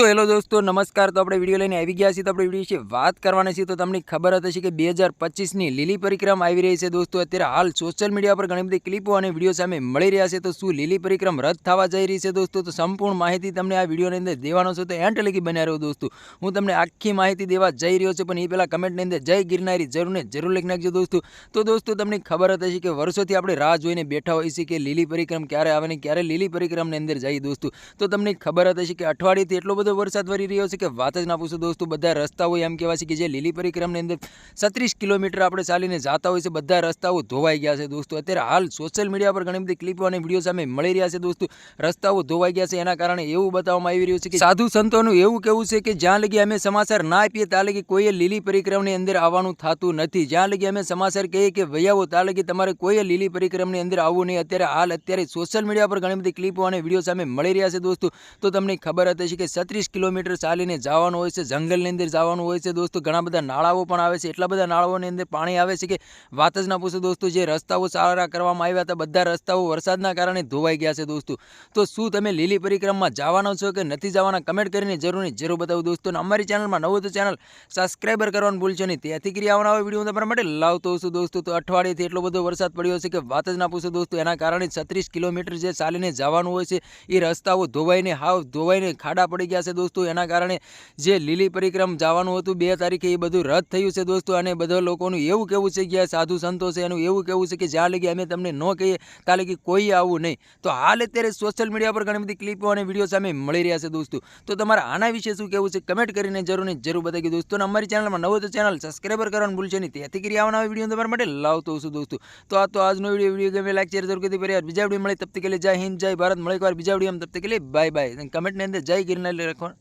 તો હેલો દોસ્તો, નમસ્કાર. તો આપણે વીડિયો લઈને આવી ગયા છીએ. તો આપણે વીડિયો વિશે વાત કરવાના છે. તો તમને ખબર હતી કે બે હજાર પચીસની લીલી પરિક્રમ આવી રહી છે દોસ્તો. અત્યારે હાલ સોશિયલ મીડિયા પર ઘણી બધી ક્લિપો અને વીડિયો સામે મળી રહ્યા છે. તો શું લીલી પરિક્રમ રદ થવા જઈ રહી છે દોસ્તો? તો સંપૂર્ણ માહિતી તમને આ વિડીયોની અંદર દેવાનો છે. તો એન્ટ લગી બન્યા રહ્યો દોસ્તો. હું તમને આખી માહિતી દેવા જઈ રહ્યો છું, પણ એ પહેલાં કમેન્ટની અંદર જય ગિરનારી જરૂર ને જરૂર લખી નાખજો દોસ્તો. તો દોસ્તો, તમને ખબર હતી કે વર્ષોથી આપણે રાહ જોઈને બેઠા હોઈએ છીએ કે લીલી પરિક્રમ ક્યારે આવે ને ક્યારે લીલી પરિક્રમની અંદર જઈએ દોસ્તો. તો તમને ખબર હતી કે અઠવાડિયેથી એટલો બધો વરસાદ વરી રહ્યો છે કે વાત જ ના પૂછો દોસ્તો, બધા રસ્તાઓ એમ કહેવાય છે કે જે લીલી પરિક્રમની અંદર સત્રીસ કિલોમીટર આપણે ચાલીને જતા હોય છે, બધા રસ્તાઓ ધોવાઈ ગયા છે દોસ્તો. અત્યારે હાલ સોશિયલ મીડિયા પર ઘણી બધી ક્લિપો અને વીડિયો સામે મળી રહ્યા છે દોસ્તો. રસ્તાઓ ધોવાઈ ગયા છે, એના કારણે એવું બતાવવામાં આવી રહ્યું છે કે સાધુ સંતોનું એવું કેવું છે કે જ્યાં લગી અમે સમાચાર ના આપીએ, ત્યાં લગી કોઈએ લીલી પરિક્રમની અંદર આવવાનું થતું નથી. જ્યાં લગી અમે સમાચાર કહીએ કે વૈયાવો ત્યાં લગી તમારે કોઈએ લીલી પરિક્રમની અંદર આવવું નહીં. અત્યારે હાલ અત્યારે સોશિયલ મીડિયા પર ઘણી બધી ક્લિપો અને વીડિયો સામે મળી રહ્યા છે દોસ્તો. તો તમને ખબર હતી કે છત્રીસ કિલોમીટર ચાલીને જવાનું હોય છે, જંગલની અંદર જવાનું હોય છે. દોસ્તો, ઘણા બધા નાળાઓ પણ આવે છે. એટલા બધા નાળાઓની અંદર પાણી આવે છે કે વાત જ ના પૂછો દોસ્તો, જે રસ્તાઓ સારા કરવામાં આવ્યા હતા, બધા રસ્તાઓ વરસાદના કારણે ધોવાઈ ગયા છે દોસ્તો. તો શું તમે લીલી પરિક્રમમાં જવાના છો કે નથી જવાના? કમેન્ટ કરીને જરૂરની જરૂર બતાવો દોસ્તો. અમારી ચેનલમાં નવું તો ચેનલ સબસ્ક્રાઈબર કરવાનું ભૂલશો નહીં. ત્યાંથી કરી આવવાના હોય વીડિયો તમારા માટે લાવતો છું દોસ્તો. તો અઠવાડિયેથી એટલો બધો વરસાદ પડ્યો છે કે વાત જ ના પૂછો દોસ્તો. એના કારણે છત્રીસ કિલોમીટર જે ચાલીને જવાનું હોય છે, એ રસ્તાઓ ધોવાઈને, હાવ ધોવાઈને ખાડા પડી ગયા છે દોસ્તો. એના કારણે જે લીલી પરિક્રમ જવાનું હતું બે તારીખે એ બધું રદ થયું છે દોસ્તો. અને બધા લોકોનું એવું કહેવું છે કે આ સાધુ સંતો છે, એનું એવું કહેવું છે કે જ્યાં લગી અમે તમને ન કહીએ, ત્યાં લગી કોઈ આવવું નહીં. તો હાલ અત્યારે સોશિયલ મીડિયા પર ઘણી બધી ક્લિપો અને વીડિયો સામે મળી રહ્યા છે દોસ્તો. તો તમારા આના વિશે શું કહેવું છે કમેન્ટ કરીને જરૂર ને જરૂર બતાવી દોસ્તો. અને અમારી ચેનલમાં નવો તો ચેનલ સબસ્ક્રાઈબર કરવાનું ભૂલશે નહીં. ત્યાંથી કરી આવવાના વીડિયો તમારા માટે લાવતો છું દોસ્તો. તો આ તો આજનો વીડિયો વીડિયો ગમે લાઈક શેર જરૂર કરી પર યાર બીજા વીડિયો મળે તબ તક કે લીએ જય હિન્દ, જય ભારત. મળે એકવાર બીજા વીડિયો તબ તક કે લીએ બાય બાય કમેન્ટની અંદર જય ગિરનાર Record.